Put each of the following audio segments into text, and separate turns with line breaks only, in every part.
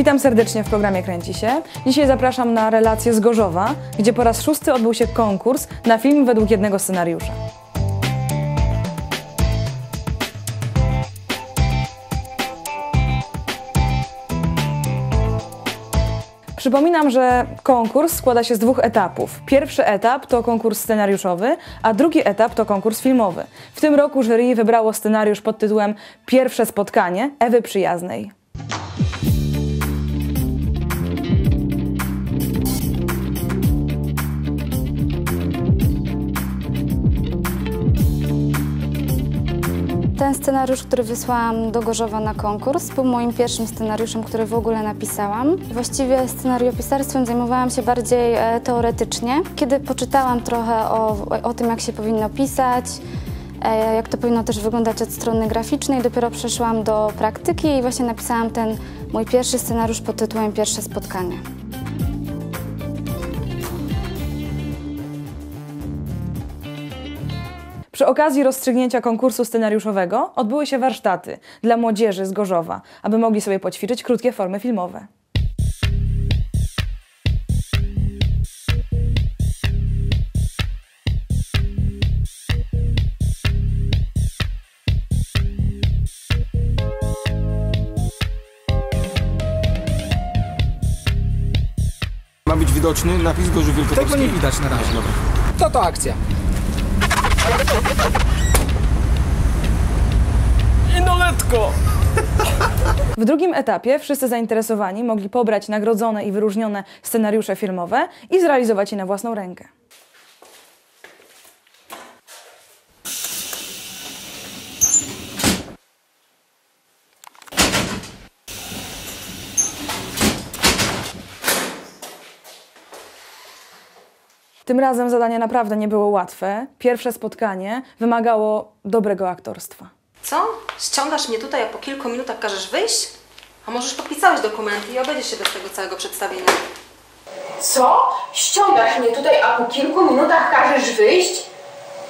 Witam serdecznie w programie Kręci się. Dzisiaj zapraszam na relację z Gorzowa, gdzie po raz szósty odbył się konkurs na film według jednego scenariusza. Przypominam, że konkurs składa się z dwóch etapów. Pierwszy etap to konkurs scenariuszowy, a drugi etap to konkurs filmowy. W tym roku jury wybrało scenariusz pod tytułem Pierwsze spotkanie Ewy Przyjaznej.
Ten scenariusz, który wysłałam do Gorzowa na konkurs, był moim pierwszym scenariuszem, który w ogóle napisałam. Właściwie scenariopisarstwem zajmowałam się bardziej e, teoretycznie. Kiedy poczytałam trochę o, o tym, jak się powinno pisać, e, jak to powinno też wyglądać od strony graficznej, dopiero przeszłam do praktyki i właśnie napisałam ten mój pierwszy scenariusz pod tytułem Pierwsze spotkanie.
Przy okazji rozstrzygnięcia konkursu scenariuszowego odbyły się warsztaty dla młodzieży z Gorzowa, aby mogli sobie poćwiczyć krótkie formy filmowe.
Ma być widoczny napis Gorzów Wielkopolski.
Tego nie widać na razie. To to akcja.
Inoletko!
W drugim etapie wszyscy zainteresowani mogli pobrać nagrodzone i wyróżnione scenariusze filmowe i zrealizować je na własną rękę. Tym razem zadanie naprawdę nie było łatwe. Pierwsze spotkanie wymagało dobrego aktorstwa.
Co? Ściągasz mnie tutaj, a po kilku minutach każesz wyjść? A możesz podpisałeś dokumenty i obejdziesz się bez tego całego przedstawienia.
Co? Ściągasz mnie tutaj, a po kilku minutach każesz wyjść?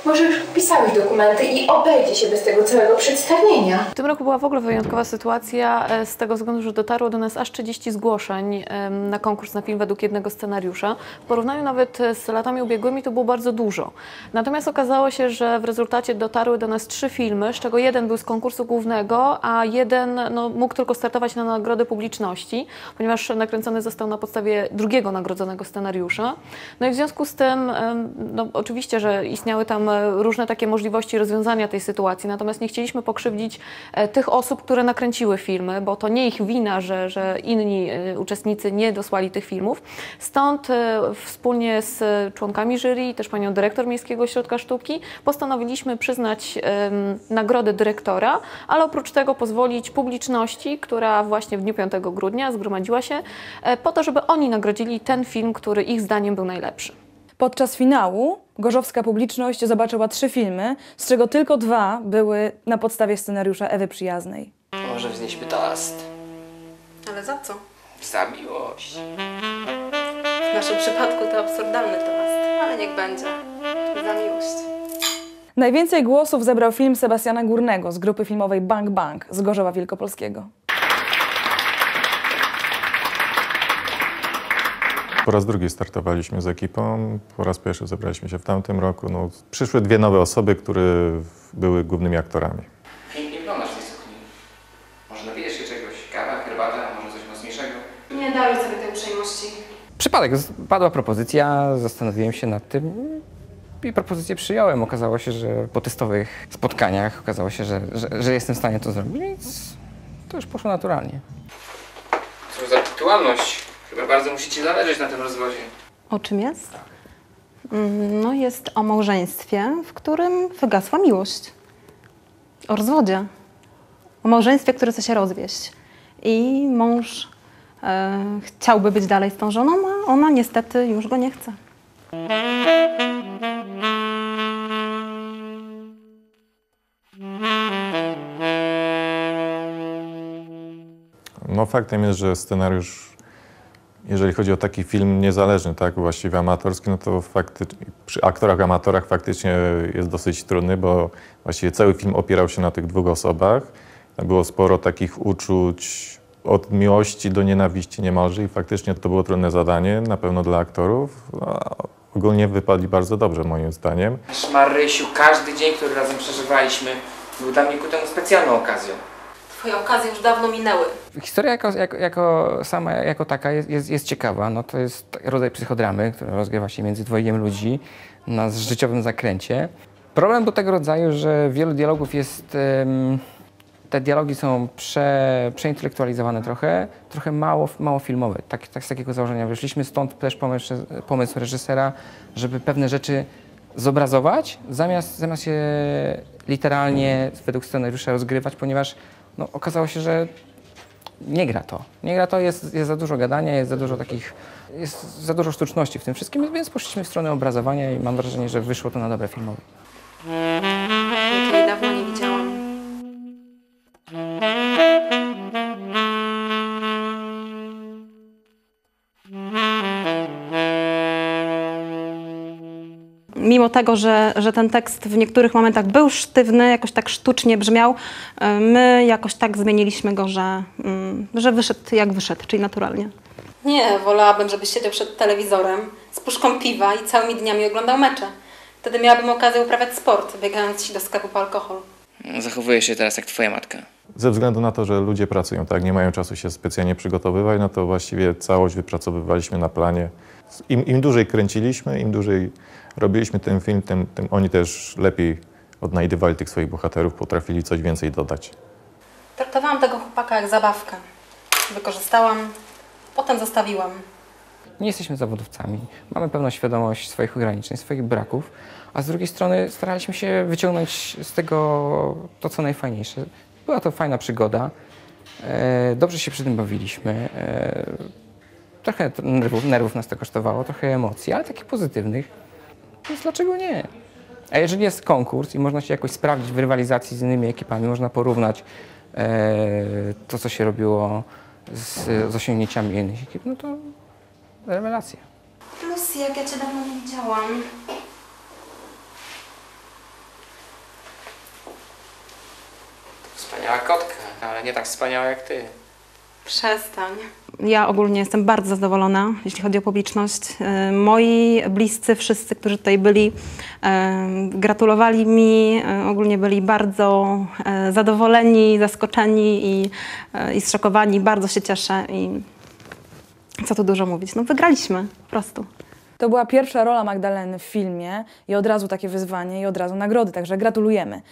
Może już pisałeś dokumenty i obejdzie się bez tego całego przedstawienia.
W tym roku była w ogóle wyjątkowa sytuacja e, z tego względu, że dotarło do nas aż 30 zgłoszeń na konkurs na film według jednego scenariusza. W porównaniu nawet e, z latami ubiegłymi to było bardzo dużo. Natomiast okazało się, że w rezultacie dotarły do nas trzy filmy, z czego jeden był z konkursu głównego, a jeden no, mógł tylko startować na nagrodę publiczności, ponieważ nakręcony został na podstawie drugiego nagrodzonego scenariusza. No i w związku z tym, no, oczywiście, że istniały tam różne takie możliwości rozwiązania tej sytuacji, natomiast nie chcieliśmy pokrzywdzić e, tych osób, które nakręciły filmy, bo to nie ich wina, że, że inni e, uczestnicy nie dosłali tych filmów. Stąd e, wspólnie z członkami jury też panią dyrektor Miejskiego Ośrodka Sztuki postanowiliśmy przyznać nagrodę dyrektora, ale oprócz tego pozwolić publiczności, która właśnie w dniu 5 grudnia zgromadziła się e, po to, żeby oni nagrodzili ten film, który ich zdaniem był najlepszy.
Podczas finału gorzowska publiczność zobaczyła trzy filmy, z czego tylko dwa były na podstawie scenariusza Ewy Przyjaznej.
Może wznieśmy toast.
Ale za co?
Za miłość.
W naszym przypadku to absurdalny toast, ale niech będzie. Za miłość.
Najwięcej głosów zebrał film Sebastiana Górnego z grupy filmowej Bang Bang z Gorzowa Wielkopolskiego.
Po raz drugi startowaliśmy z ekipą, po raz pierwszy zebraliśmy się w tamtym roku. No, przyszły dwie nowe osoby, które były głównymi aktorami.
Pięknie wyglądasz w tej sukni. Może napijesz się czegoś? Kawa, herbata, może coś mocniejszego?
Nie daruj sobie tej uprzejmości.
Przypadek. Padła propozycja, zastanowiłem się nad tym i propozycję przyjąłem. Okazało się, że po testowych spotkaniach okazało się, że, że, że jestem w stanie to zrobić, więc to już poszło naturalnie.
Cóż za aktualność. Bardzo musi ci zależeć na tym rozwodzie.
O czym jest? Mm, No jest o małżeństwie, w którym wygasła miłość. O rozwodzie. O małżeństwie, które chce się rozwieść. I mąż e, chciałby być dalej z tą żoną, a ona niestety już go nie chce.
No faktem jest, że scenariusz, jeżeli chodzi o taki film niezależny, tak, właściwie amatorski, no to faktycznie, przy aktorach amatorach faktycznie jest dosyć trudny, bo właściwie cały film opierał się na tych dwóch osobach. Było sporo takich uczuć od miłości do nienawiści niemalże i faktycznie to było trudne zadanie, na pewno dla aktorów. A ogólnie wypadli bardzo dobrze moim zdaniem.
Marysiu, każdy dzień, który razem przeżywaliśmy, był dla mnie ku temu specjalną okazją.
Twoje okazje już dawno minęły.
Historia jako, jako, jako sama jako taka jest, jest, jest ciekawa. No, to jest rodzaj psychodramy, która rozgrywa się między dwojgiem ludzi na życiowym zakręcie. Problem do tego rodzaju, że wielu dialogów jest... em, te dialogi są prze, przeintelektualizowane trochę, trochę mało, mało filmowe. Tak, tak z takiego założenia wyszliśmy, stąd też pomysł, pomysł reżysera, żeby pewne rzeczy zobrazować, zamiast, zamiast je literalnie według scenariusza rozgrywać, ponieważ no, okazało się, że nie gra to. Nie gra to, jest, jest za dużo gadania, jest za dużo takich, jest za dużo sztuczności w tym wszystkim, więc poszliśmy w stronę obrazowania i mam wrażenie, że wyszło to na dobre filmowe.
Jakiej dawno nie
Mimo tego, że, że ten tekst w niektórych momentach był sztywny, jakoś tak sztucznie brzmiał, e, my jakoś tak zmieniliśmy go, że, mm, że wyszedł jak wyszedł, czyli naturalnie.
Nie, wolałabym, żebyś siedział przed telewizorem z puszką piwa i całymi dniami oglądał mecze. Wtedy miałabym okazję uprawiać sport, biegając ci do sklepu po alkohol.
Zachowujesz się teraz jak twoja matka.
Ze względu na to, że ludzie pracują, tak, nie mają czasu się specjalnie przygotowywać, no to właściwie całość wypracowywaliśmy na planie. Im, im dłużej kręciliśmy, im dłużej robiliśmy ten film, tym, tym oni też lepiej odnajdywali tych swoich bohaterów, potrafili coś więcej dodać.
Traktowałam tego chłopaka jak zabawkę. Wykorzystałam, potem zostawiłam.
Nie jesteśmy zawodowcami, mamy pełną świadomość swoich ograniczeń, swoich braków, a z drugiej strony staraliśmy się wyciągnąć z tego to, co najfajniejsze. Była to fajna przygoda, e, dobrze się przy tym bawiliśmy. Trochę nerwów, nerwów nas to kosztowało, trochę emocji, ale takich pozytywnych, więc dlaczego nie? A jeżeli jest konkurs i można się jakoś sprawdzić w rywalizacji z innymi ekipami, można porównać e, to, co się robiło z, z osiągnięciami innych ekip, no to rewelacja.
Lucy, jak ja cię dawno nie widziałam.
Wspaniała kotka, ale nie tak wspaniała jak ty.
Przestań.
Ja ogólnie jestem bardzo zadowolona, jeśli chodzi o publiczność. E, Moi bliscy, wszyscy, którzy tutaj byli, e, gratulowali mi, e, ogólnie byli bardzo zadowoleni, zaskoczeni i, i zszokowani. Bardzo się cieszę i co tu dużo mówić. No wygraliśmy, po prostu.
To była pierwsza rola Magdaleny w filmie i od razu takie wyzwanie i od razu nagrody, także gratulujemy.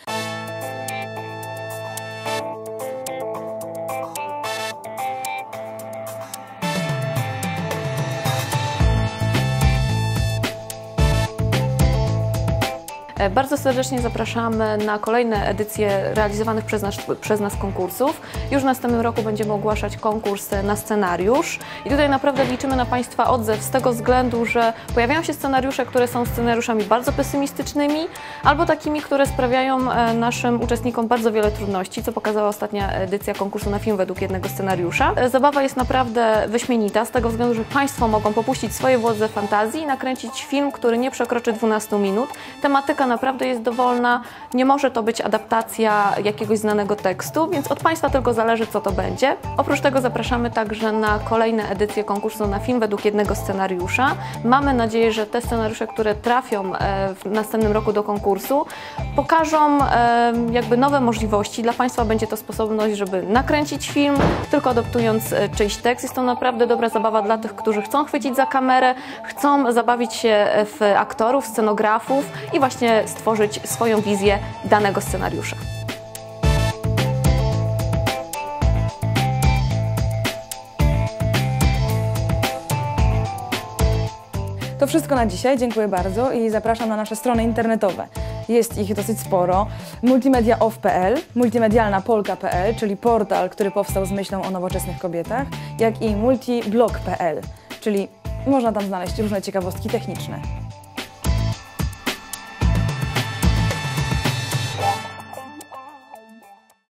Bardzo serdecznie zapraszamy na kolejne edycje realizowanych przez nas, przez nas konkursów. Już w następnym roku będziemy ogłaszać konkurs na scenariusz i tutaj naprawdę liczymy na Państwa odzew z tego względu, że pojawiają się scenariusze, które są scenariuszami bardzo pesymistycznymi albo takimi, które sprawiają e, naszym uczestnikom bardzo wiele trudności, co pokazała ostatnia edycja konkursu na film według jednego scenariusza. E, Zabawa jest naprawdę wyśmienita z tego względu, że Państwo mogą popuścić swoje władze fantazji i nakręcić film, który nie przekroczy 12 minut. Tematyka naprawdę jest dowolna, nie może to być adaptacja jakiegoś znanego tekstu, więc od Państwa tylko zależy, co to będzie. Oprócz tego zapraszamy także na kolejne edycje konkursu na film według jednego scenariusza. Mamy nadzieję, że te scenariusze, które trafią e, w następnym roku do konkursu, pokażą e, jakby nowe możliwości. Dla Państwa będzie to sposobność, żeby nakręcić film, tylko adaptując e, czyjś tekst. Jest to naprawdę dobra zabawa dla tych, którzy chcą chwycić za kamerę, chcą zabawić się w aktorów, scenografów i właśnie stworzyć swoją wizję danego scenariusza.
To wszystko na dzisiaj, dziękuję bardzo i zapraszam na nasze strony internetowe. Jest ich dosyć sporo. Multimediaoff.pl, multimedialnapolka.pl, czyli portal, który powstał z myślą o nowoczesnych kobietach, jak i multiblog.pl, czyli można tam znaleźć różne ciekawostki techniczne.